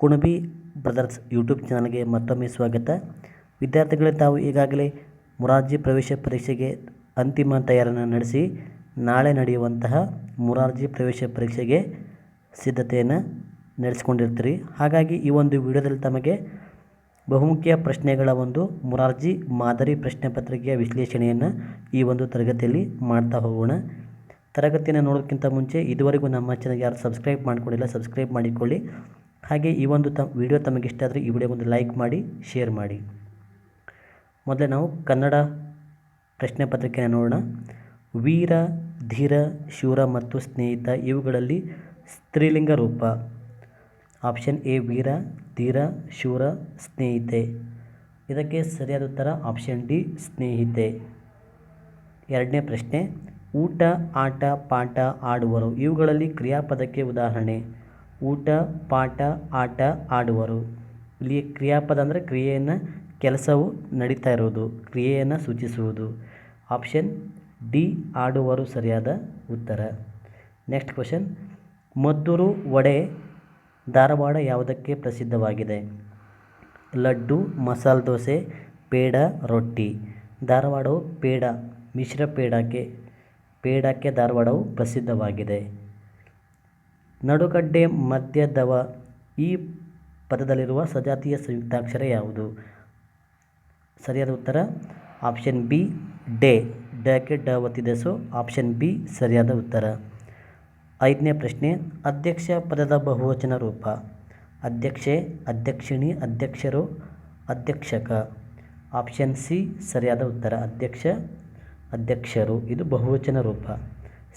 Kunbi brothers YouTube ಚಾನಲ್ಗೆ ಮತ್ತೊಮ್ಮೆ ಸ್ವಾಗತ ವಿದ್ಯಾರ್ಥಿಗಳೇ ತಾವು ಈಗಾಗಲೇ ಮೊರಾರ್ಜಿ ಪ್ರವೇಶ ಪರೀಕ್ಷೆಗೆ ಅಂತಿಮ ತಯಾರನ್ನು ನಡೆಸಿ ನಾಳೆ ನಡೆಯುವಂತಹ ಮೊರಾರ್ಜಿ ಪ್ರವೇಶ ಪರೀಕ್ಷೆಗೆ ಸಿದ್ಧತೆಯನ್ನು ನಡೆಸ್ಕೊಂಡಿರ್ತೀರಿ ಹಾಗಾಗಿ ಈ ಒಂದು ವಿಡಿಯೋದಲ್ಲಿ ತಮಗೆ ಬಹುಮುಖ್ಯ ಪ್ರಶ್ನೆಗಳ ಒಂದು ಮೊರಾರ್ಜಿ ಮಾದರಿ ಪ್ರಶ್ನೆ ಪತ್ರಿಕೆಯ ವಿಶ್ಲೇಷಣೆಯನ್ನು ಈ ಒಂದು ತರಗತಿಯಲ್ಲಿ ಮಾಡ್ತಾ ಹೋಗೋಣ ತರಗತಿಯನ್ನು ನೋಡೋದಕ್ಕಿಂತ ಮುಂಚೆ ಇದುವರೆಗೂ ನಮ್ಮ ಚಾನಲ್ಗೆ ಯಾರು ಸಬ್ಸ್ಕ್ರೈಬ್ ಮಾಡಿಕೊಡಿಲ್ಲ ಸಬ್ಸ್ಕ್ರೈಬ್ ಮಾಡಿಕೊಳ್ಳಿ ಹಾಗೆ ಈ ಒಂದು ತ ವಿಡಿಯೋ ತಮಗೆ ಇಷ್ಟ ಆದರೆ ಈ ಒಂದು ಲೈಕ್ ಮಾಡಿ ಶೇರ್ ಮಾಡಿ ಮೊದಲೇ ನಾವು ಕನ್ನಡ ಪ್ರಶ್ನೆ ಪತ್ರಿಕೆ ನೋಡೋಣ ವೀರ ಧೀರ ಶೂರ ಮತ್ತು ಸ್ನೇಹಿತ ಇವುಗಳಲ್ಲಿ ಸ್ತ್ರೀಲಿಂಗ ರೂಪ ಆಪ್ಷನ್ ಎ ವೀರ ಧೀರ ಶೂರ ಸ್ನೇಹಿತೆ ಇದಕ್ಕೆ ಸರಿಯಾದ ಉತ್ತರ ಆಪ್ಷನ್ ಡಿ ಸ್ನೇಹಿತೆ ಎರಡನೇ ಪ್ರಶ್ನೆ ಊಟ ಆಟ ಪಾಠ ಆಡುವರು ಇವುಗಳಲ್ಲಿ ಕ್ರಿಯಾಪದಕ್ಕೆ ಉದಾಹರಣೆ ಊಟ ಪಾಠ ಆಟ ಆಡುವರು ಇಲ್ಲಿ ಕ್ರಿಯಾಪದ ಅಂದರೆ ಕ್ರಿಯೆಯನ್ನು ಕೆಲಸವು ನಡೀತಾ ಇರುವುದು ಕ್ರಿಯೆಯನ್ನು ಸೂಚಿಸುವುದು ಆಪ್ಷನ್ ಡಿ ಆಡುವರು ಸರಿಯಾದ ಉತ್ತರ ನೆಕ್ಸ್ಟ್ ಕ್ವಶನ್ ಮದ್ದೂರು ವಡೆ ಧಾರವಾಡ ಯಾವುದಕ್ಕೆ ಪ್ರಸಿದ್ಧವಾಗಿದೆ ಲಡ್ಡು ಮಸಾಲೆ ದೋಸೆ ಪೇಡ ರೊಟ್ಟಿ ಧಾರವಾಡವು ಪೇಡ ಮಿಶ್ರ ಪೇಡಕ್ಕೆ ಪೇಡಕ್ಕೆ ಧಾರವಾಡವು ಪ್ರಸಿದ್ಧವಾಗಿದೆ ನಡುಗಡ್ಡೆ ಮಧ್ಯದವ ಈ ಪದದಲ್ಲಿರುವ ಸಜಾತಿಯ ಸಂಯುಕ್ತಾಕ್ಷರ ಯಾವುದು ಸರಿಯಾದ ಉತ್ತರ ಆಪ್ಷನ್ ಬಿ ಡೇ ಡಕ್ಕೆ ಡ ಒತ್ತಿದೆ ಸೊ ಆಪ್ಷನ್ ಬಿ ಸರಿಯಾದ ಉತ್ತರ ಐದನೇ ಪ್ರಶ್ನೆ ಅಧ್ಯಕ್ಷ ಪದದ ಬಹುವಚನ ರೂಪ ಅಧ್ಯಕ್ಷೆ ಅಧ್ಯಕ್ಷಿಣಿ ಅಧ್ಯಕ್ಷರು ಅಧ್ಯಕ್ಷಕ ಆಪ್ಷನ್ ಸಿ ಸರಿಯಾದ ಉತ್ತರ ಅಧ್ಯಕ್ಷ ಅಧ್ಯಕ್ಷರು ಇದು ಬಹುವಚನ ರೂಪ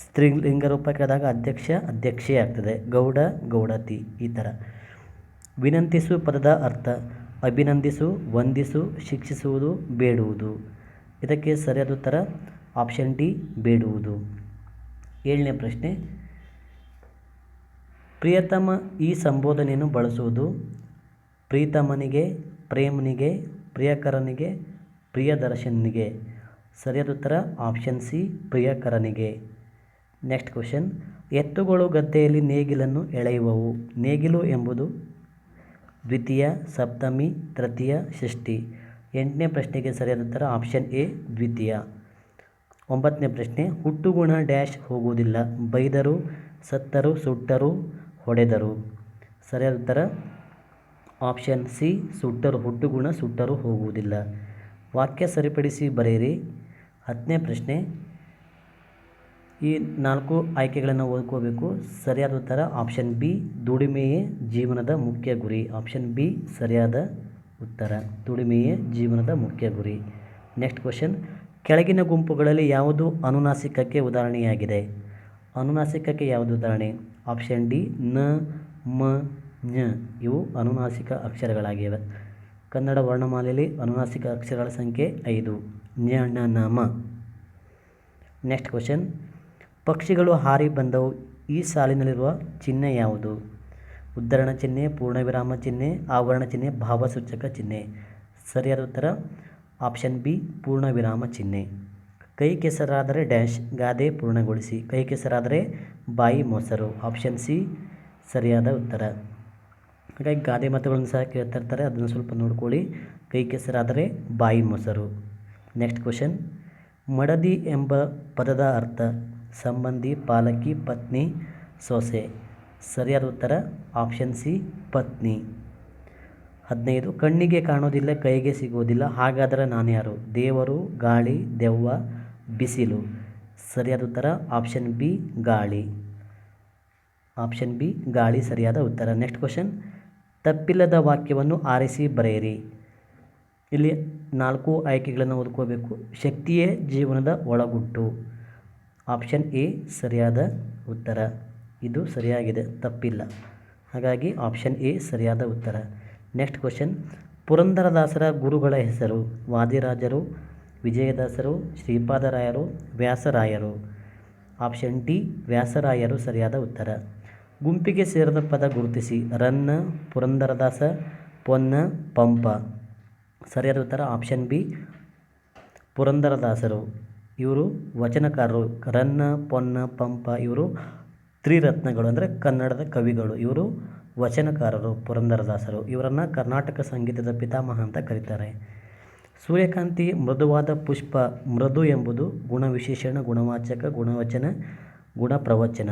ಸ್ತ್ರೀಲಿಂಗ ರೂಪಕ್ಕೆ ಆದಾಗ ಅಧ್ಯಕ್ಷ ಅಧ್ಯಕ್ಷೆ ಆಗ್ತದೆ ಗೌಡ ಗೌಡತಿ ಈ ಥರ ವಿನಂತಿಸು ಪದದ ಅರ್ಥ ಅಭಿನಂದಿಸು ವಂದಿಸು ಶಿಕ್ಷಿಸುವುದು ಬೇಡುವುದು ಇದಕ್ಕೆ ಸರಿಯಾದ ಉತ್ತರ ಆಪ್ಷನ್ ಡಿ ಬೇಡುವುದು ಏಳನೇ ಪ್ರಶ್ನೆ ಪ್ರಿಯತಮ ಈ ಸಂಬೋಧನೆಯನ್ನು ಬಳಸುವುದು ಪ್ರೀತಮನಿಗೆ ಪ್ರೇಮನಿಗೆ ಪ್ರಿಯಕರನಿಗೆ ಪ್ರಿಯದರ್ಶನಿಗೆ ಸರಿಯಾದ ಉತ್ತರ ಆಪ್ಷನ್ ಸಿ ಪ್ರಿಯಕರನಿಗೆ ನೆಕ್ಸ್ಟ್ ಕ್ವೆಶನ್ ಎತ್ತುಗಳು ಗದ್ದೆಯಲ್ಲಿ ನೇಗಿಲನ್ನು ಎಳೆಯುವವು ನೇಗಿಲು ಎಂಬುದು ದ್ವಿತೀಯ ಸಪ್ತಮಿ ತೃತೀಯ ಷಷ್ಠಿ ಎಂಟನೇ ಪ್ರಶ್ನೆಗೆ ಸರಿಯಾದ ಉತ್ತರ ಆಪ್ಷನ್ ಎ ದ್ವಿತೀಯ ಒಂಬತ್ತನೇ ಪ್ರಶ್ನೆ ಹುಟ್ಟುಗುಣ ಡ್ಯಾಶ್ ಹೋಗುವುದಿಲ್ಲ ಬೈದರು ಸತ್ತರು ಸುಟ್ಟರು ಹೊಡೆದರು ಸರಿಯಾದ ಉತ್ತರ ಆಪ್ಷನ್ ಸಿ ಸುಟ್ಟರು ಹುಟ್ಟುಗುಣ ಸುಟ್ಟರು ಹೋಗುವುದಿಲ್ಲ ವಾಕ್ಯ ಸರಿಪಡಿಸಿ ಬರೆಯಿರಿ ಹತ್ತನೇ ಪ್ರಶ್ನೆ ಈ ನಾಲ್ಕು ಆಯ್ಕೆಗಳನ್ನು ಓದ್ಕೋಬೇಕು ಸರಿಯಾದ ಉತ್ತರ ಆಪ್ಷನ್ ಬಿ ದುಡಿಮೆಯೇ ಜೀವನದ ಮುಖ್ಯ ಗುರಿ ಆಪ್ಷನ್ ಬಿ ಸರಿಯಾದ ಉತ್ತರ ದುಡಿಮೆಯೇ ಜೀವನದ ಮುಖ್ಯ ಗುರಿ ನೆಕ್ಸ್ಟ್ ಕ್ವೆಶನ್ ಕೆಳಗಿನ ಗುಂಪುಗಳಲ್ಲಿ ಯಾವುದು ಅನುನಾಸಿಕಕ್ಕೆ ಉದಾಹರಣೆಯಾಗಿದೆ ಅನುನಾಸಿಕಕ್ಕೆ ಯಾವುದು ಉದಾಹರಣೆ ಆಪ್ಷನ್ ಡಿ ನ ಮ ಞ ಇವು ಅನುನಾಸಿಕ ಅಕ್ಷರಗಳಾಗಿವೆ ಕನ್ನಡ ವರ್ಣಮಾಲೆಯಲ್ಲಿ ಅನುನಾಸಿಕ ಅಕ್ಷರಗಳ ಸಂಖ್ಯೆ ಐದು ಜ್ಞಾನ ನಾಮ ನೆಕ್ಸ್ಟ್ ಕ್ವಶನ್ ಪಕ್ಷಿಗಳು ಹಾರಿ ಬಂದವು ಈ ಸಾಲಿನಲ್ಲಿರುವ ಚಿಹ್ನೆ ಯಾವುದು ಉದ್ಧರಣ ಚಿಹ್ನೆ ಪೂರ್ಣವಿರಾಮ ಚಿಹ್ನೆ ಆವರಣ ಚಿಹ್ನೆ ಭಾವಸೂಚಕ ಚಿಹ್ನೆ ಸರಿಯಾದ ಉತ್ತರ ಆಪ್ಷನ್ ಬಿ ಪೂರ್ಣವಿರಾಮ ಚಿಹ್ನೆ ಕೈ ಕೆಸರಾದರೆ ಡ್ಯಾಶ್ ಗಾದೆ ಪೂರ್ಣಗೊಳಿಸಿ ಕೈ ಕೆಸರಾದರೆ ಬಾಯಿ ಮೊಸರು ಆಪ್ಷನ್ ಸಿ ಸರಿಯಾದ ಉತ್ತರ ಹಾಗಾಗಿ ಗಾದೆ ಮಾತುಗಳನ್ನು ಸಹ ಕೇಳ್ತಾ ಇರ್ತಾರೆ ಅದನ್ನು ಸ್ವಲ್ಪ ನೋಡ್ಕೊಳ್ಳಿ ಕೈ ಕೆಸರಾದರೆ ಬಾಯಿ ಮೊಸರು ನೆಕ್ಸ್ಟ್ ಕ್ವಶನ್ ಮಡದಿ ಎಂಬ ಪದದ ಅರ್ಥ ಸಂಬಂಧಿ ಪಾಲಕಿ ಪತ್ನಿ ಸೊಸೆ ಸರಿಯಾದ ಉತ್ತರ ಆಪ್ಷನ್ ಸಿ ಪತ್ನಿ ಹದಿನೈದು ಕಣ್ಣಿಗೆ ಕಾಣೋದಿಲ್ಲ ಕೈಗೆ ಸಿಗೋದಿಲ್ಲ ಹಾಗಾದರೆ ನಾನು ಯಾರು ದೇವರು ಗಾಳಿ ದೆವ್ವ ಬಿಸಿಲು ಸರಿಯಾದ ಉತ್ತರ ಆಪ್ಷನ್ ಬಿ ಗಾಳಿ ಆಪ್ಷನ್ ಬಿ ಗಾಳಿ ಸರಿಯಾದ ಉತ್ತರ ನೆಕ್ಸ್ಟ್ ಕ್ವಶನ್ ತಪ್ಪಿಲ್ಲದ ವಾಕ್ಯವನ್ನು ಆರಿಸಿ ಬರೆಯಿರಿ ಇಲ್ಲಿ ನಾಲ್ಕು ಆಯ್ಕೆಗಳನ್ನು ಓದ್ಕೋಬೇಕು ಶಕ್ತಿಯೇ ಜೀವನದ ಒಳಗುಟ್ಟು ಆಪ್ಷನ್ ಎ ಸರಿಯಾದ ಉತ್ತರ ಇದು ಸರಿಯಾಗಿದೆ ತಪ್ಪಿಲ್ಲ ಹಾಗಾಗಿ ಆಪ್ಷನ್ ಎ ಸರಿಯಾದ ಉತ್ತರ ನೆಕ್ಸ್ಟ್ ಕ್ವಶನ್ ಪುರಂದರದಾಸರ ಗುರುಗಳ ಹೆಸರು ವಾದಿರಾಜರು ವಿಜಯದಾಸರು ಶ್ರೀಪಾದರಾಯರು ವ್ಯಾಸರಾಯರು ಆಪ್ಷನ್ ಡಿ ವ್ಯಾಸರಾಯರು ಸರಿಯಾದ ಉತ್ತರ ಗುಂಪಿಗೆ ಸೇರಿದ ಪದ ಗುರುತಿಸಿ ರನ್ನ ಪುರಂದರದಾಸ ಪೊನ್ನ ಪಂಪ ಸರಿಯಾದ ಉತ್ತರ ಆಪ್ಷನ್ ಬಿ ಪುರಂದರದಾಸರು ಇವರು ವಚನಕಾರರು ರನ್ನ ಪೊನ್ನ ಪಂಪ ಇವರು ತ್ರಿರತ್ನಗಳು ಅಂದರೆ ಕನ್ನಡದ ಕವಿಗಳು ಇವರು ವಚನಕಾರರು ಪುರಂದರದಾಸರು ಇವರನ್ನು ಕರ್ನಾಟಕ ಸಂಗೀತದ ಪಿತಾಮಹ ಅಂತ ಕರೀತಾರೆ ಸೂರ್ಯಕಾಂತಿ ಮೃದುವಾದ ಪುಷ್ಪ ಮೃದು ಎಂಬುದು ಗುಣವಿಶೇಷಣ ಗುಣವಾಚಕ ಗುಣವಚನ ಗುಣಪ್ರವಚನ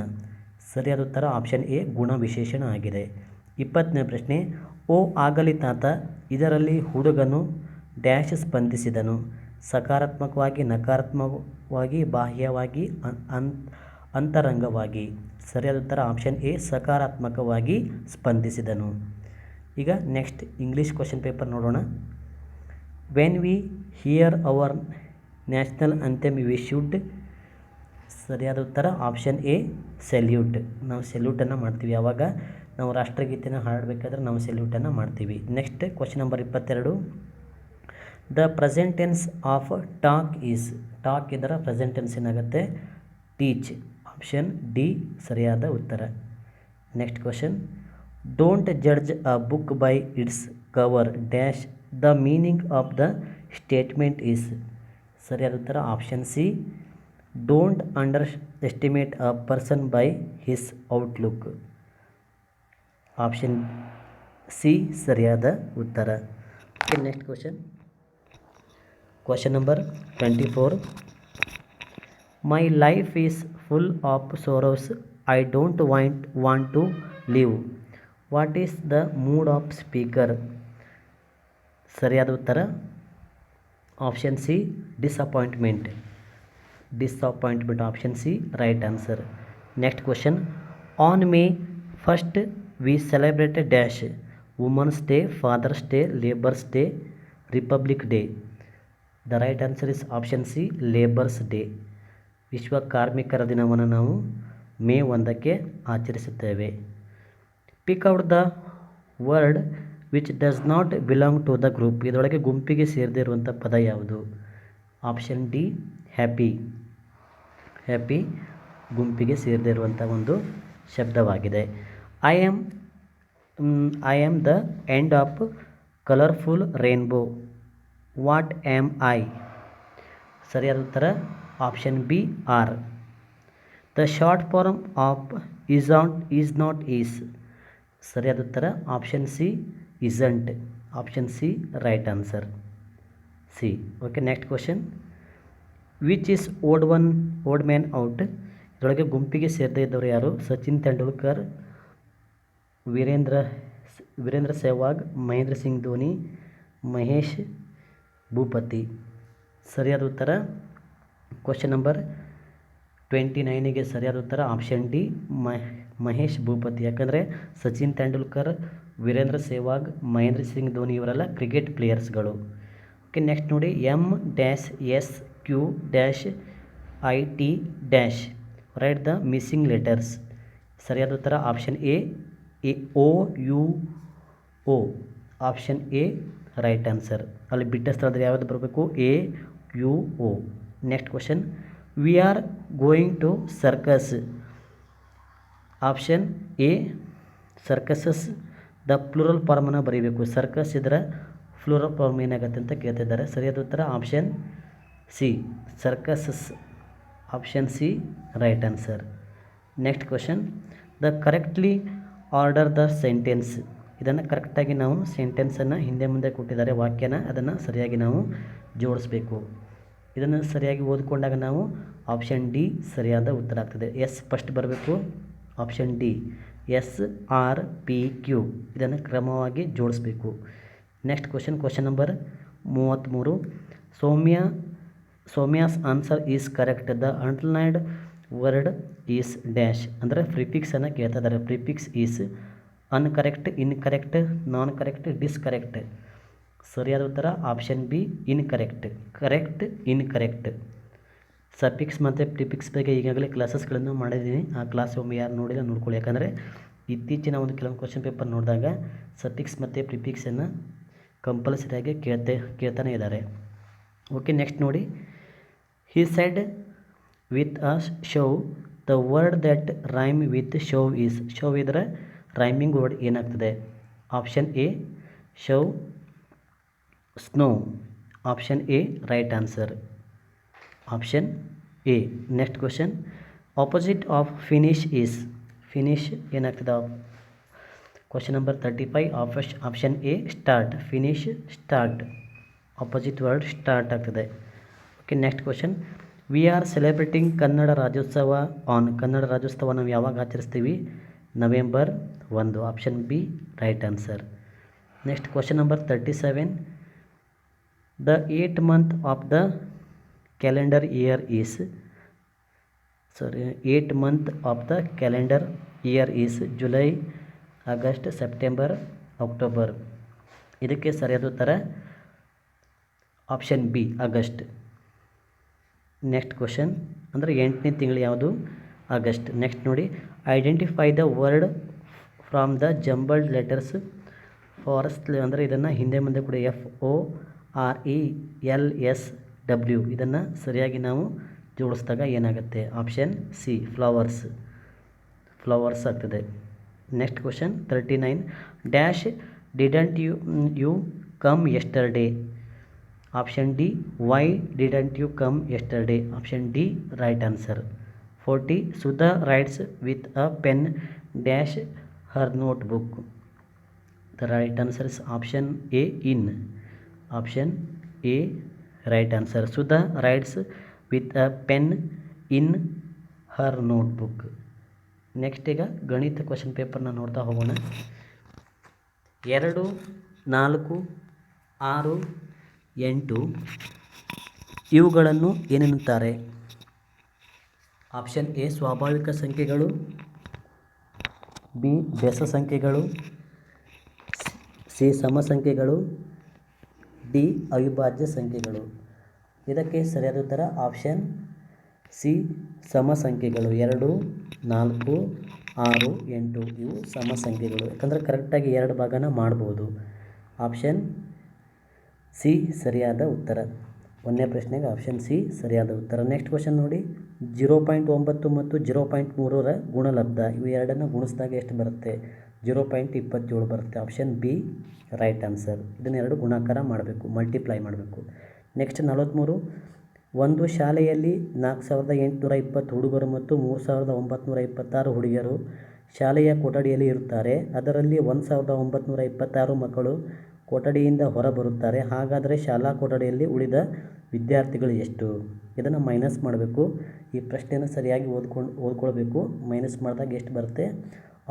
ಸರಿಯಾದ ಉತ್ತರ ಆಪ್ಷನ್ ಎ ಗುಣವಿಶೇಷಣ ಆಗಿದೆ ಇಪ್ಪತ್ತನೇ ಪ್ರಶ್ನೆ ಓ ಆಗಲಿ ತಾತ ಇದರಲ್ಲಿ ಹುಡುಗನು ಡ್ಯಾಶ್ ಸ್ಪಂದಿಸಿದನು ಸಕಾರಾತ್ಮಕವಾಗಿ ನಕಾರಾತ್ಮಕವಾಗಿ ಬಾಹ್ಯವಾಗಿ ಅಂತರಂಗವಾಗಿ ಸರಿಯಾದ ಉತ್ತರ ಆಪ್ಷನ್ ಎ ಸಕಾರಾತ್ಮಕವಾಗಿ ಸ್ಪಂದಿಸಿದನು ಈಗ ನೆಕ್ಸ್ಟ್ ಇಂಗ್ಲೀಷ್ ಕ್ವಶನ್ ಪೇಪರ್ ನೋಡೋಣ when we hear our national anthem we should ಸರಿಯಾದ ಉತ್ತರ ಆಪ್ಷನ್ ಎ ಸೆಲ್ಯೂಟ್ ನಾವು ಸೆಲ್ಯೂಟನ್ನು ಮಾಡ್ತೀವಿ ಯಾವಾಗ ನಾವು ರಾಷ್ಟ್ರಗೀತೆನ ಹಾಡಬೇಕಾದ್ರೆ ನಾವು ಸೆಲ್ಯೂಟನ್ನು ಮಾಡ್ತೀವಿ ನೆಕ್ಸ್ಟ್ ಕ್ವಶನ್ ನಂಬರ್ ಇಪ್ಪತ್ತೆರಡು the present tense of talk talk present tense teach option D sir Uttar next question don't judge a book by its cover dash the meaning of the statement is sir Uttar option C don't underestimate a person by his outlook option C sir Uttar next question Question number 24. My life is full of sorrows. I don't want to live. What is the mood of speaker? Sariyada uttara option C, disappointment. Disappointment, option C, right answer. Next question. On May 1st we celebrate a dash: Women's Day, Father's Day, Labor's Day, Republic Day. The right answer is option C Labour's Day ವಿಶ್ವ ಕಾರ್ಮಿಕರ ದಿನವನ್ನು ನಾವು May ಒಂದಕ್ಕೆ ಆಚರಿಸುತ್ತೇವೆ pick out the word which does not belong to the group ಇದರೊಳಗೆ ಗುಂಪಿಗೆ ಸೇರಿದಿರುವಂಥ ಪದ ಯಾವುದು ಆಪ್ಷನ್ ಡಿ ಹ್ಯಾಪಿ ಹ್ಯಾಪಿ ಗುಂಪಿಗೆ ಸೇರಿದಿರುವಂಥ ಒಂದು ಶಬ್ದವಾಗಿದೆ I am I am the end of colourful rainbow what am I ಸರಿಯಾದ ಉತ್ತರ option B are the short form of is aren't is not is ಸರಿಯಾದ ಉತ್ತರ option C isn't option C right answer C okay next question which is odd one odd man out ಇದರೊಳಗೆ ಗುಂಪಿಗೆ ಸೇರದೇ ಇದ್ದವರು ಯಾರು ಸಚಿನ್ ತೆಂಡೂಲ್ಕರ್ ವೀರೇಂದ್ರ ವೀರೇಂದ್ರ ಸೆಹ್ವಾಗ್ ಮಹೇಂದ್ರ ಸಿಂಗ್ ಧೋನಿ ಮಹೇಶ್ ಭೂಪತಿ ಸರಿಯಾದ ಉತ್ತರ ಕ್ವಶನ್ ನಂಬರ್ ಟ್ವೆಂಟಿ ನೈನಿಗೆ ಸರಿಯಾದ ಉತ್ತರ ಆಪ್ಷನ್ ಡಿ ಮಹೇಶ್ ಭೂಪತಿ ಯಾಕಂದರೆ ಸಚಿನ್ ತೆಂಡೂಲ್ಕರ್ ವೀರೇಂದ್ರ ಸೆಹ್ವಾಗ್ ಮಹೇಂದ್ರ ಸಿಂಗ್ ಧೋನಿ ಇವರೆಲ್ಲ ಕ್ರಿಕೆಟ್ ಪ್ಲೇಯರ್ಸ್ಗಳು ಓಕೆ ನೆಕ್ಸ್ಟ್ ನೋಡಿ M dash S Q dash I T dash write the missing letters ಸರಿಯಾದ ಉತ್ತರ option A A O U O option A right answer ಅಲ್ಲಿ ಬಿಟ್ಟ ಸ್ಥಳದಲ್ಲಿ ಯಾವ್ದು ಬರಬೇಕು A U O next question we are going to circus option A circuses the plural ಫಾರ್ಮನ್ನು ಬರೀಬೇಕು circus ಇದ್ರೆ ಫ್ಲೂರಲ್ form ಏನಾಗುತ್ತೆ ಅಂತ ಕೇಳ್ತಿದ್ದಾರೆ ಸರಿಯಾದ ಉತ್ತರ option C circuses option C right answer next question the correctly order the sentence ಇದನ್ನು ಕರೆಕ್ಟಾಗಿ ನಾವು ಸೆಂಟೆನ್ಸನ್ನು ಹಿಂದೆ ಮುಂದೆ ಕೊಟ್ಟಿದ್ದಾರೆ ವಾಕ್ಯನ ಅದನ್ನು ಸರಿಯಾಗಿ ನಾವು ಜೋಡಿಸ್ಬೇಕು ಇದನ್ನು ಸರಿಯಾಗಿ ಓದಿಕೊಂಡಾಗ ನಾವು ಆಪ್ಷನ್ ಡಿ ಸರಿಯಾದ ಉತ್ತರ ಆಗ್ತದೆ ಎಸ್ ಫಸ್ಟ್ ಬರಬೇಕು option D S R P Q ಇದನ್ನು ಕ್ರಮವಾಗಿ ಜೋಡಿಸ್ಬೇಕು ನೆಕ್ಸ್ಟ್ ಕ್ವಶನ್ ಕ್ವಶನ್ ನಂಬರ್ ಮೂವತ್ತ್ಮೂರು Soumya Soumya's answer is correct the underlined word is dash ಅಂದರೆ ಫ್ರಿಫಿಕ್ಸನ್ನು ಕೇಳ್ತಾ ಇದ್ದಾರೆ prefix is uncorrect incorrect non correct discorrect ಸರಿಯಾದ ಉತ್ತರ option B incorrect correct incorrect suffix ಮತ್ತು ಪ್ರಿಪಿಕ್ಸ್ ಬಗ್ಗೆ ಈಗಾಗಲೇ ಕ್ಲಾಸಸ್ಗಳನ್ನು ಮಾಡಿದ್ದೀನಿ ಆ ಕ್ಲಾಸ್ ಒಮ್ಮೆ ಯಾರು ನೋಡಿಲ್ಲ ನೋಡ್ಕೊಳ್ಳಿ ಯಾಕಂದರೆ ಇತ್ತೀಚಿನ ಒಂದು ಕೆಲವೊಂದು ಕ್ವಶನ್ ಪೇಪರ್ ನೋಡಿದಾಗ ಸಫಿಕ್ಸ್ ಮತ್ತು ಪ್ರಿಪಿಕ್ಸನ್ನು ಕಂಪಲ್ಸರಿಯಾಗಿ ಕೇಳ್ತೆ ಕೇಳ್ತಾನೆ ಇದ್ದಾರೆ ಓಕೆ ನೆಕ್ಸ್ಟ್ ನೋಡಿ he sighed with a show the word that rhyme with show is show ಇದ್ರೆ rhyming word in option A shove snow option A right answer option A next question opposite of finish is finish in question number thirty five of A start finish start opposite word start आते okay next question we are Kannada Rajyotsava on Kannada Rajyotsava ना यहाँ आचरती November ಒಂದು option B right answer next question number thirty seven the eighth month of the calendar year is sorry eighth month of the calendar year is July August September October ಇದಕ್ಕೆ ಸರಿಯಾದ ಉತ್ತರ option B August next question ಅಂದರೆ ಎಂಟನೇ ತಿಂಗಳು ಯಾವುದು August next ನೋಡಿ identify the word from the jumbled letters forest ಅಂದರೆ ಇದನ್ನು ಹಿಂದೆ ಮುಂದೆ ಕೂಡ F O R E e L S W ಇದನ್ನು ಸರಿಯಾಗಿ ನಾವು ಜೋಡಿಸಿದಾಗ ಏನಾಗುತ್ತೆ ಆಪ್ಷನ್ ಸಿ ಫ್ಲವರ್ಸ್ ಫ್ಲವರ್ಸ್ ಆಗ್ತದೆ next question thirty nine dash didn't you you come yesterday option D why didn't you come yesterday option D right answer 40. Suda writes with a pen dash her notebook. The right answer is option A in. Option A right answer. Sudha writes with a pen in her notebook. question paper na question hogona ನೋಡ್ತಾ ಹೋಗೋಣ ಎರಡು ನಾಲ್ಕು ಆರು ಎಂಟು ಇವುಗಳನ್ನು ಏನೆನ್ನುತ್ತಾರೆ option A ಸ್ವಾಭಾವಿಕ ಸಂಖ್ಯೆಗಳು B ಬೆಸ ಸಂಖ್ಯೆಗಳು ಸಿ ಸಮಸಂಖ್ಯೆಗಳು ಡಿ ಅವಿಭಾಜ್ಯ ಸಂಖ್ಯೆಗಳು ಇದಕ್ಕೆ ಸರಿಯಾದ ಉತ್ತರ ಆಪ್ಷನ್ ಸಿ ಸಮಸಂಖ್ಯೆಗಳು ಎರಡು ನಾಲ್ಕು ಆರು ಎಂಟು ಇವು ಸಮಸಂಖ್ಯೆಗಳು ಯಾಕಂದರೆ ಕರೆಕ್ಟಾಗಿ ಎರಡು ಭಾಗನ ಮಾಡ್ಬೋದು ಆಪ್ಷನ್ ಸಿ ಸರಿಯಾದ ಉತ್ತರ ಒಂದನೇ ಪ್ರಶ್ನೆಗೆ ಆಪ್ಷನ್ ಸಿ ಸರಿಯಾದ ಉತ್ತರ ನೆಕ್ಸ್ಟ್ ಕ್ವಶನ್ ನೋಡಿ ಜೀರೋ ಪಾಯಿಂಟ್ ಒಂಬತ್ತು ಮತ್ತು ಜೀರೋ ಪಾಯಿಂಟ್ ಮೂರರ ಗುಣಲಬ್ಧ ಇವು ಎರಡನ್ನು ಗುಣಿಸಿದಾಗ ಎಷ್ಟು ಬರುತ್ತೆ ಜೀರೋ ಪಾಯಿಂಟ್ ಇಪ್ಪತ್ತೇಳು ಬರುತ್ತೆ ಆಪ್ಷನ್ ಬಿ ರೈಟ್ ಆನ್ಸರ್ ಇದನ್ನೆರಡು ಗುಣಾಕಾರ ಮಾಡಬೇಕು ಮಲ್ಟಿಪ್ಲೈ ಮಾಡಬೇಕು ನೆಕ್ಸ್ಟ್ ನಲವತ್ತ್ಮೂರು ಒಂದು ಶಾಲೆಯಲ್ಲಿ ನಾಲ್ಕು ಸಾವಿರದ ಎಂಟುನೂರ ಇಪ್ಪತ್ತು ಹುಡುಗರು ಮತ್ತು ಮೂರು ಸಾವಿರದ ಒಂಬತ್ತುನೂರ ಇಪ್ಪತ್ತಾರು ಹುಡುಗಿಯರು ಶಾಲೆಯ ಕೊಠಡಿಯಲ್ಲಿ ಇರುತ್ತಾರೆ ಅದರಲ್ಲಿ ಒಂದು ಸಾವಿರದ ಒಂಬತ್ತುನೂರ ಇಪ್ಪತ್ತಾರು ಮಕ್ಕಳು ಕೊಠಡಿಯಿಂದ ಹೊರಬರುತ್ತಾರೆ ಹಾಗಾದರೆ ಶಾಲಾ ಕೊಠಡಿಯಲ್ಲಿ ಉಳಿದ ವಿದ್ಯಾರ್ಥಿಗಳು ಎಷ್ಟು ಇದನ್ನು ಮೈನಸ್ ಮಾಡಬೇಕು ಈ ಪ್ರಶ್ನೆಯನ್ನು ಸರಿಯಾಗಿ ಓದ್ಕೊಂಡು ಓದ್ಕೊಳ್ಬೇಕು ಮೈನಸ್ ಮಾಡಿದಾಗ ಎಷ್ಟು ಬರುತ್ತೆ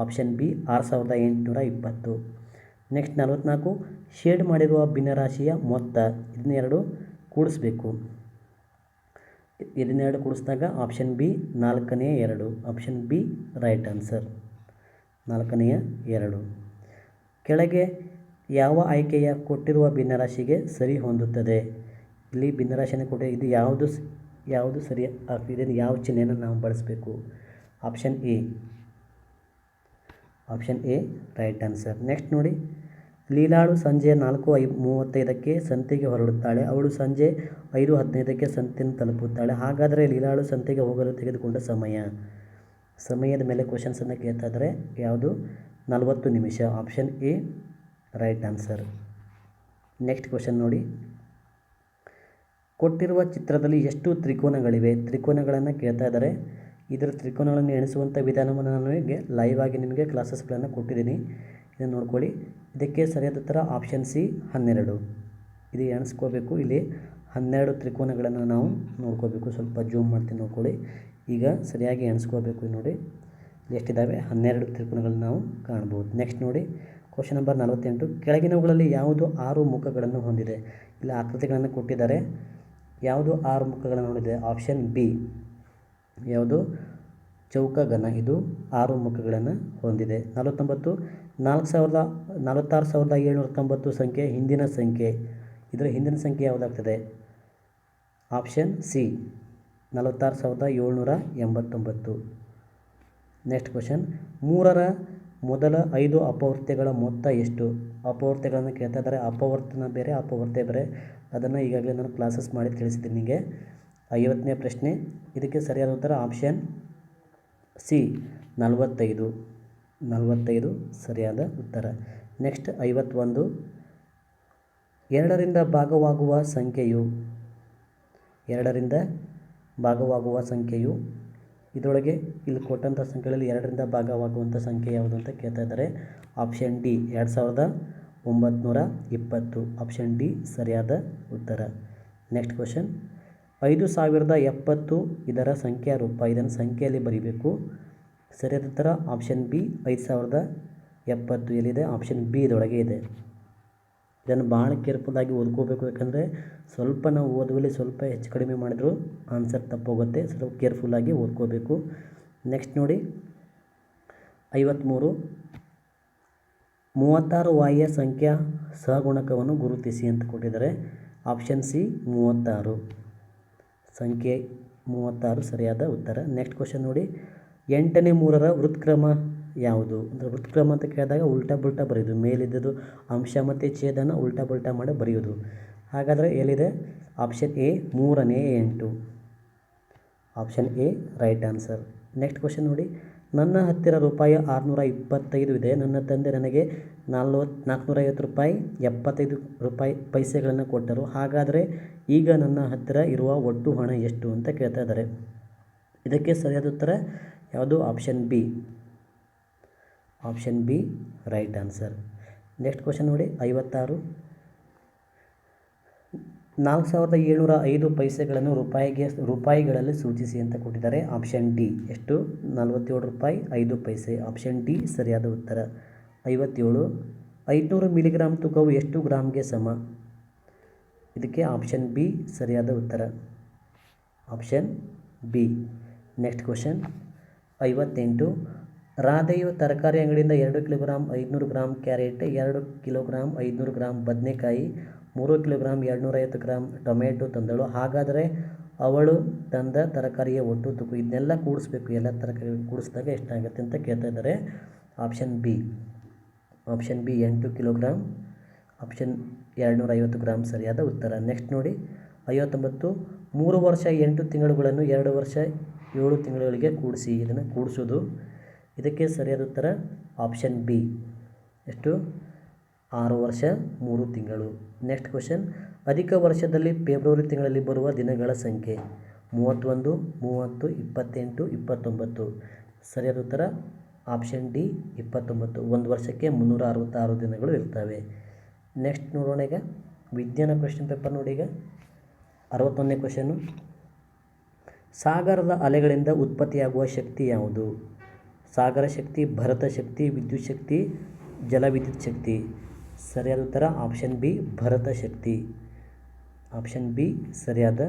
ಆಪ್ಷನ್ ಬಿ ಆರು ಸಾವಿರದ ಎಂಟುನೂರ ಇಪ್ಪತ್ತು ನೆಕ್ಸ್ಟ್ ನಲವತ್ತ್ನಾಲ್ಕು ಶೇಡ್ ಮಾಡಿರುವ ಭಿನ್ನರಾಶಿಯ ಮೊತ್ತ ಇದನ್ನೆರಡು ಕೂಡಿಸ್ಬೇಕು ಇದನ್ನೆರಡು ಕೂಡಿಸಿದಾಗ ಆಪ್ಷನ್ ಬಿ ನಾಲ್ಕನೆಯ ಎರಡು ಆಪ್ಷನ್ ಬಿ ರೈಟ್ ಆನ್ಸರ್ ನಾಲ್ಕನೆಯ ಎರಡು ಕೆಳಗೆ ಯಾವ ಆಯ್ಕೆಯ ಕೊಟ್ಟಿರುವ ಭಿನ್ನರಾಶಿಗೆ ಸರಿ ಹೊಂದುತ್ತದೆ ಇಲ್ಲಿ ಭಿನ್ನರಾಶಿಯನ್ನು ಕೊಟ್ಟರೆ ಇದು ಯಾವುದು ಯಾವುದು ಸರಿ ಆಗ್ತಿದೆ ಯಾವ ಚಿಹ್ನೆಯನ್ನು ನಾವು ಬಳಸಬೇಕು option A option A right answer next ನೋಡಿ ಲೀಲಾಳು ಸಂಜೆ ನಾಲ್ಕು ಐ ಮೂವತ್ತೈದಕ್ಕೆ ಸಂತೆಗೆ ಹೊರಡುತ್ತಾಳೆ ಅವಳು ಸಂಜೆ ಐದು ಹದಿನೈದಕ್ಕೆ ಸಂತೆಯನ್ನು ತಲುಪುತ್ತಾಳೆ ಹಾಗಾದರೆ ಲೀಲಾಳು ಸಂತೆಗೆ ಹೋಗಲು ತೆಗೆದುಕೊಂಡ ಸಮಯ ಸಮಯದ ಮೇಲೆ ಕ್ವಶನ್ಸನ್ನು ಕೇಳ್ತಾ ಇದ್ದಾರೆ ಯಾವುದು ನಲವತ್ತು ನಿಮಿಷ option A right answer next question ನೋಡಿ ಕೊಟ್ಟಿರುವ ಚಿತ್ರದಲ್ಲಿ ಎಷ್ಟು ತ್ರಿಕೋನಗಳಿವೆ ತ್ರಿಕೋನಗಳನ್ನು ಕೇಳ್ತಾ ಇದ್ದಾರೆ ಇದರ ತ್ರಿಕೋನಗಳನ್ನು ಎಣಿಸುವಂಥ ವಿಧಾನವನ್ನು ನಾನು ನಿಮಗೆ ಲೈವ್ ಆಗಿ ನಿಮಗೆ ಕ್ಲಾಸಸ್ಗಳನ್ನು ಕೊಟ್ಟಿದ್ದೀನಿ ಇದನ್ನು ನೋಡ್ಕೊಳ್ಳಿ ಇದಕ್ಕೆ ಸರಿಯಾದ ಥರ ಆಪ್ಷನ್ ಸಿ ಹನ್ನೆರಡು ಇದು ಎಣಿಸ್ಕೋಬೇಕು ಇಲ್ಲಿ ಹನ್ನೆರಡು ತ್ರಿಕೋನಗಳನ್ನು ನಾವು ನೋಡ್ಕೋಬೇಕು ಸ್ವಲ್ಪ ಜೂಮ್ ಮಾಡ್ತೀನಿ ನೋಡ್ಕೊಳ್ಳಿ ಈಗ ಸರಿಯಾಗಿ ಎಣಿಸ್ಕೋಬೇಕು ನೋಡಿ ಎಷ್ಟಿದ್ದಾವೆ ಹನ್ನೆರಡು ತ್ರಿಕೋನಗಳನ್ನು ನಾವು ಕಾಣ್ಬೋದು ನೆಕ್ಸ್ಟ್ ನೋಡಿ ಕ್ವಶನ್ ನಂಬರ್ ನಲವತ್ತೆಂಟು ಕೆಳಗಿನವುಗಳಲ್ಲಿ ಯಾವುದು ಆರು ಮುಖಗಳನ್ನು ಹೊಂದಿದೆ ಇಲ್ಲಿ ಆಕೃತಿಗಳನ್ನು ಕೊಟ್ಟಿದ್ದಾರೆ ಯಾವುದು ಆರು ಮುಖಗಳನ್ನು ಹೊಂದಿದೆ ಆಪ್ಷನ್ ಬಿ ಯಾವುದು ಚೌಕ ಘನ ಇದು ಆರು ಮುಖಗಳನ್ನು ಹೊಂದಿದೆ ನಲವತ್ತೊಂಬತ್ತು ನಾಲ್ಕು ಸಾವಿರದ ನಲವತ್ತಾರು ಸಾವಿರದ ಏಳ್ನೂರ ತೊಂಬತ್ತು ಸಂಖ್ಯೆ ಹಿಂದಿನ ಸಂಖ್ಯೆ ಇದರ ಹಿಂದಿನ ಸಂಖ್ಯೆ ಯಾವುದಾಗ್ತದೆ ಆಪ್ಷನ್ ಸಿ ನಲವತ್ತಾರು ಸಾವಿರದ ಏಳ್ನೂರ ಎಂಬತ್ತೊಂಬತ್ತು ನೆಕ್ಸ್ಟ್ ಕ್ವಶನ್ ಮೂರರ ಮೊದಲ ಐದು ಅಪವೃತ್ತಿಗಳ ಮೊತ್ತ ಎಷ್ಟು ಅಪವರ್ತನಗಳನ್ನು ಕೇಳ್ತಾ ಇದ್ದಾರೆ ಅಪವರ್ತನ ಬೇರೆ ಅಪವರ್ತೆ ಬೇರೆ ಅದನ್ನು ಈಗಾಗಲೇ ನಾನು ಕ್ಲಾಸಸ್ ಮಾಡಿ ತಿಳಿಸಿದ್ದೀನಿ ನಿಮಗೆ ಐವತ್ತನೇ ಪ್ರಶ್ನೆ ಇದಕ್ಕೆ ಸರಿಯಾದ ಉತ್ತರ ಆಪ್ಷನ್ ಸಿ ನಲವತ್ತೈದು ನಲವತ್ತೈದು ಸರಿಯಾದ ಉತ್ತರ ನೆಕ್ಸ್ಟ್ ಐವತ್ತೊಂದು ಎರಡರಿಂದ ಭಾಗವಾಗುವ ಸಂಖ್ಯೆಯು ಎರಡರಿಂದ ಭಾಗವಾಗುವ ಸಂಖ್ಯೆಯು ಇದರೊಳಗೆ ಇಲ್ಲಿ ಕೊಟ್ಟಂಥ ಸಂಖ್ಯೆಗಳಲ್ಲಿ ಎರಡರಿಂದ ಭಾಗವಾಗುವಂಥ ಸಂಖ್ಯೆ ಯಾವುದು ಅಂತ ಕೇಳ್ತಾ ಇದ್ದಾರೆ ಆಪ್ಷನ್ ಡಿ ಎರಡು ಸಾವಿರದ ಒಂಬತ್ತು ಇಪ್ಪತ್ತು ಆಪ್ಷನ್ ಡಿ ಸರಿಯಾದ ಉತ್ತರ ನೆಕ್ಸ್ಟ್ ಕ್ವಶನ್ ಐದು ಸಾವಿರದ ಎಪ್ಪತ್ತು ಇದರ ಸಂಖ್ಯಾ ರೂಪ ಇದನ್ನು ಸಂಖ್ಯೆಯಲ್ಲಿ ಬರೀಬೇಕು ಸರಿಯಾದ ಉತ್ತರ ಆಪ್ಷನ್ ಬಿ ಐದು ಸಾವಿರದ ಎಪ್ಪತ್ತು ಎಲ್ಲಿದೆ ಆಪ್ಷನ್ ಬಿ ಇದರೊಳಗೆ ಇದೆ ಇದನ್ನು ಭಾಳ ಕೇರ್ಫುಲ್ಲಾಗಿ ಓದ್ಕೋಬೇಕು ಯಾಕಂದರೆ ಸ್ವಲ್ಪ ನಾವು ಓದುವಲ್ಲಿ ಸ್ವಲ್ಪ ಹೆಚ್ಚು ಕಡಿಮೆ ಮಾಡಿದರೂ ಆನ್ಸರ್ ತಪ್ಪೋಗುತ್ತೆ ಸ್ವಲ್ಪ ಕೇರ್ಫುಲ್ಲಾಗಿ ಓದ್ಕೋಬೇಕು ನೆಕ್ಸ್ಟ್ ನೋಡಿ ಐವತ್ತ್ಮೂರು ಮೂವತ್ತಾರು ವಾಯಿಯ ಸಂಖ್ಯಾ ಸಹಗುಣಕವನ್ನು ಗುರುತಿಸಿ ಅಂತ ಕೊಟ್ಟಿದ್ದಾರೆ ಆಪ್ಷನ್ ಸಿ ಮೂವತ್ತಾರು ಸಂಖ್ಯೆ ಮೂವತ್ತಾರು ಸರಿಯಾದ ಉತ್ತರ ನೆಕ್ಸ್ಟ್ ಕ್ವಶನ್ ನೋಡಿ ಎಂಟನೇ ಮೂರರ ವೃತ್ಕ್ರಮ ಯಾವುದು ಅಂದರೆ ವ್ಯುತ್ಕ್ರಮ ಅಂತ ಕೇಳಿದಾಗ ಉಲ್ಟಾ ಬುಲ್ಟಾ ಬರೆಯೋದು ಮೇಲಿದ್ದದ್ದು ಅಂಶ ಮತ್ತು ಛೇದನ ಉಲ್ಟಾ ಬುಲ್ಟಾ ಮಾಡಿ ಬರೆಯೋದು ಹಾಗಾದರೆ ಎಲ್ಲಿದೆ ಆಪ್ಷನ್ ಎ ಮೂರನೇ ಎಂಟು option A right answer next question ನೋಡಿ ನನ್ನ ಹತ್ತಿರ ರೂಪಾಯಿ ಆರುನೂರ ಇಪ್ಪತ್ತೈದು ಇದೆ ನನ್ನ ತಂದೆ ನನಗೆ ನಲ್ವತ್ತು ಐವತ್ತು ರೂಪಾಯಿ ಎಪ್ಪತ್ತೈದು ರೂಪಾಯಿ ಪೈಸೆಗಳನ್ನು ಕೊಟ್ಟರು ಹಾಗಾದರೆ ಈಗ ನನ್ನ ಹತ್ತಿರ ಇರುವ ಒಟ್ಟು ಹಣ ಎಷ್ಟು ಅಂತ ಕೇಳ್ತಾ ಇದ್ದಾರೆ ಇದಕ್ಕೆ ಸರಿಯಾದ ಉತ್ತರ ಯಾವುದು option B option B right answer next question ನೋಡಿ ಐವತ್ತಾರು ನಾಲ್ಕು ಸಾವಿರದ ಏಳ್ನೂರ ಐದು ಪೈಸೆಗಳನ್ನು ರೂಪಾಯಿಗೆ ರೂಪಾಯಿಗಳಲ್ಲಿ ಸೂಚಿಸಿ ಅಂತ ಕೊಟ್ಟಿದ್ದಾರೆ ಆಪ್ಷನ್ ಡಿ ಎಷ್ಟು ನಲವತ್ತೇಳು ರೂಪಾಯಿ ಐದು ಪೈಸೆ ಆಪ್ಷನ್ ಡಿ ಸರಿಯಾದ ಉತ್ತರ ಐವತ್ತೇಳು ಐದುನೂರು ಮಿಲಿಗ್ರಾಮ್ ತೂಕವು ಎಷ್ಟು ಗ್ರಾಮ್ಗೆ ಸಮ ಇದಕ್ಕೆ ಆಪ್ಷನ್ ಬಿ ಸರಿಯಾದ ಉತ್ತರ ಆಪ್ಷನ್ ಬಿ ನೆಕ್ಸ್ಟ್ ಕ್ವಶನ್ ಐವತ್ತೆಂಟು ರಾಧೆಯು ತರಕಾರಿ ಅಂಗಡಿಯಿಂದ ಎರಡು ಕಿಲೋಗ್ರಾಮ್ ಐದುನೂರು ಗ್ರಾಮ್ ಕ್ಯಾರೆಟ್ ಎರಡು ಕಿಲೋಗ್ರಾಮ್ ಐದುನೂರು ಗ್ರಾಮ್ ಬದನೆಕಾಯಿ ಮೂರು ಕಿಲೋಗ್ರಾಮ್ ಎರಡುನೂರೈವತ್ತು ಗ್ರಾಮ್ ಟೊಮೆಟೊ ತಂದಳು ಹಾಗಾದರೆ ಅವಳು ತಂದ ತರಕಾರಿಯ ಒಟ್ಟು ತುಕು ಇದನ್ನೆಲ್ಲ ಕೂಡಿಸ್ಬೇಕು ಎಲ್ಲ ತರಕಾರಿ ಕೂಡಿಸಿದಾಗ ಎಷ್ಟಾಗುತ್ತೆ ಅಂತ ಕೇಳ್ತಾ ಇದ್ದಾರೆ ಆಪ್ಷನ್ ಬಿ ಆಪ್ಷನ್ ಬಿ ಎಂಟು ಕಿಲೋಗ್ರಾಮ್ ಆಪ್ಷನ್ ಎರಡುನೂರೈವತ್ತು ಗ್ರಾಮ್ ಸರಿಯಾದ ಉತ್ತರ ನೆಕ್ಸ್ಟ್ ನೋಡಿ ಐವತ್ತೊಂಬತ್ತು ಮೂರು ವರ್ಷ ಎಂಟು ತಿಂಗಳುಗಳನ್ನು ಎರಡು ವರ್ಷ ಏಳು ತಿಂಗಳುಗಳಿಗೆ ಕೂಡಿಸಿ ಇದನ್ನು ಕೂಡಿಸೋದು ಇದಕ್ಕೆ ಸರಿಯಾದ ಉತ್ತರ ಆಪ್ಷನ್ ಬಿ ಎಷ್ಟು ಆರು ವರ್ಷ ಮೂರು ತಿಂಗಳು ನೆಕ್ಸ್ಟ್ ಕ್ವಶನ್ ಅಧಿಕ ವರ್ಷದಲ್ಲಿ ಫೆಬ್ರವರಿ ತಿಂಗಳಲ್ಲಿ ಬರುವ ದಿನಗಳ ಸಂಖ್ಯೆ ಮೂವತ್ತೊಂದು ಮೂವತ್ತು ಇಪ್ಪತ್ತೆಂಟು ಇಪ್ಪತ್ತೊಂಬತ್ತು ಸರಿಯಾದ ಉತ್ತರ ಆಪ್ಷನ್ ಡಿ ಇಪ್ಪತ್ತೊಂಬತ್ತು ಒಂದು ವರ್ಷಕ್ಕೆ ಮುನ್ನೂರ ಅರವತ್ತಾರು ದಿನಗಳು ಇರ್ತವೆ ನೆಕ್ಸ್ಟ್ ನೋಡೋಣ ಈಗ ವಿಜ್ಞಾನ ಪ್ರಶ್ನೆ ಪೇಪರ್ ನೋಡಿ ಈಗ ಅರವತ್ತೊಂದನೇ ಕ್ವಶನು ಸಾಗರದ ಅಲೆಗಳಿಂದ ಉತ್ಪತ್ತಿಯಾಗುವ ಶಕ್ತಿ ಯಾವುದು ಸಾಗರ ಶಕ್ತಿ ಭರತ ಶಕ್ತಿ ವಿದ್ಯುತ್ ಶಕ್ತಿ ಜಲವಿದ್ಯುತ್ ಶಕ್ತಿ ಸರಿಯಾದ ಉತ್ತರ ಆಪ್ಷನ್ ಬಿ ಭರತ ಶಕ್ತಿ ಆಪ್ಷನ್ ಬಿ ಸರಿಯಾದ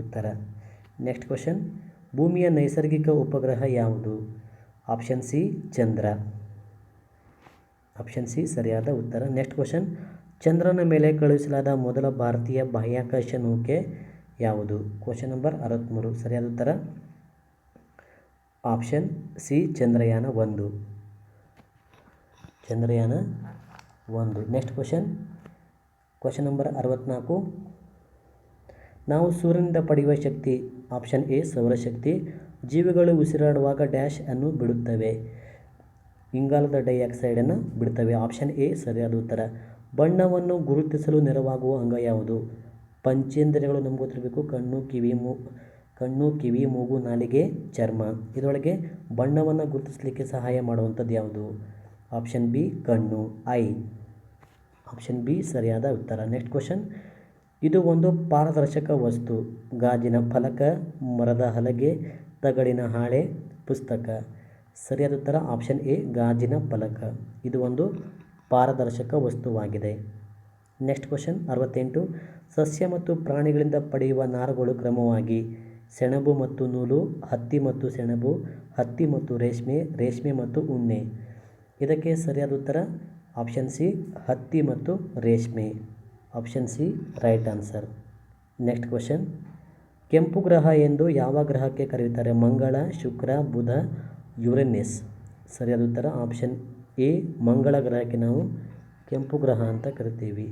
ಉತ್ತರ ನೆಕ್ಸ್ಟ್ ಕ್ವಶನ್ ಭೂಮಿಯ ನೈಸರ್ಗಿಕ ಉಪಗ್ರಹ ಯಾವುದು ಆಪ್ಷನ್ ಸಿ ಚಂದ್ರ ಆಪ್ಷನ್ ಸಿ ಸರಿಯಾದ ಉತ್ತರ ನೆಕ್ಸ್ಟ್ ಕ್ವಶನ್ ಚಂದ್ರನ ಮೇಲೆ ಕಳುಹಿಸಲಾದ ಮೊದಲ ಭಾರತೀಯ ಬಾಹ್ಯಾಕಾಶ ನೌಕೆ ಯಾವುದು ಕ್ವಶನ್ ನಂಬರ್ ಅರವತ್ತ್ಮೂರು ಸರಿಯಾದ ಉತ್ತರ ಆಪ್ಷನ್ ಸಿ ಚಂದ್ರಯಾನ ಒಂದು ಚಂದ್ರಯಾನ ಒಂದು ನೆಕ್ಸ್ಟ್ ಕ್ವಶನ್ ಕ್ವಶನ್ ನಂಬರ್ ಅರವತ್ತ್ನಾಲ್ಕು ನಾವು ಸೂರ್ಯನಿಂದ ಪಡೆಯುವ ಶಕ್ತಿ ಆಪ್ಷನ್ ಎ ಸೌರಶಕ್ತಿ ಜೀವಿಗಳು ಉಸಿರಾಡುವಾಗ ಡ್ಯಾಶ್ ಅನ್ನು ಬಿಡುತ್ತವೆ ಇಂಗಾಲದ ಡೈಆಕ್ಸೈಡನ್ನು ಬಿಡುತ್ತವೆ ಆಪ್ಷನ್ ಎ ಸರಿಯಾದ ಉತ್ತರ ಬಣ್ಣವನ್ನು ಗುರುತಿಸಲು ನೆರವಾಗುವ ಅಂಗ ಯಾವುದು ಪಂಚೇಂದ್ರಿಯಗಳು ನಮ್ಗೆ ಗೊತ್ತಿರಬೇಕು ಕಣ್ಣು ಕಿವಿ ಮೂ ಕಣ್ಣು ಕಿವಿ ಮೂಗು ನಾಲಿಗೆ ಚರ್ಮ ಇದರೊಳಗೆ ಬಣ್ಣವನ್ನು ಗುರುತಿಸಲಿಕ್ಕೆ ಸಹಾಯ ಮಾಡುವಂಥದ್ದು ಯಾವುದು ಆಪ್ಷನ್ ಬಿ ಕಣ್ಣು ಐ ಆಪ್ಷನ್ ಬಿ ಸರಿಯಾದ ಉತ್ತರ ನೆಕ್ಸ್ಟ್ ಕ್ವಶನ್ ಇದು ಒಂದು ಪಾರದರ್ಶಕ ವಸ್ತು ಗಾಜಿನ ಫಲಕ ಮರದ ಹಲಗೆ ತಗಡಿನ ಹಾಳೆ ಪುಸ್ತಕ ಸರಿಯಾದ ಉತ್ತರ ಆಪ್ಷನ್ ಎ ಗಾಜಿನ ಫಲಕ ಇದು ಒಂದು ಪಾರದರ್ಶಕ ವಸ್ತುವಾಗಿದೆ ನೆಕ್ಸ್ಟ್ ಕ್ವಶನ್ ಅರವತ್ತೆಂಟು ಸಸ್ಯ ಮತ್ತು ಪ್ರಾಣಿಗಳಿಂದ ಪಡೆಯುವ ನಾರುಗಳು ಕ್ರಮವಾಗಿ ಸೆಣಬು ಮತ್ತು ನೂಲು ಹತ್ತಿ ಮತ್ತು ಸೆಣಬು ಹತ್ತಿ ಮತ್ತು ರೇಷ್ಮೆ ರೇಷ್ಮೆ ಮತ್ತು ಉಣ್ಣೆ ಇದಕ್ಕೆ ಸರಿಯಾದ ಉತ್ತರ ಆಪ್ಷನ್ ಸಿ ಹತ್ತಿ ಮತ್ತು ರೇಷ್ಮೆ option C right answer next question ಕೆಂಪು ಗ್ರಹ ಎಂದು ಯಾವ ಗ್ರಹಕ್ಕೆ ಕರೆಯುತ್ತಾರೆ ಮಂಗಳ ಶುಕ್ರ ಬುಧ ಯುರೆನ್ಎಸ್ ಸರಿಯಾದ ಉತ್ತರ ಆಪ್ಷನ್ ಎ ಮಂಗಳ ಗ್ರಹಕ್ಕೆ ನಾವು ಕೆಂಪು ಗ್ರಹ ಅಂತ ಕರಿತೀವಿ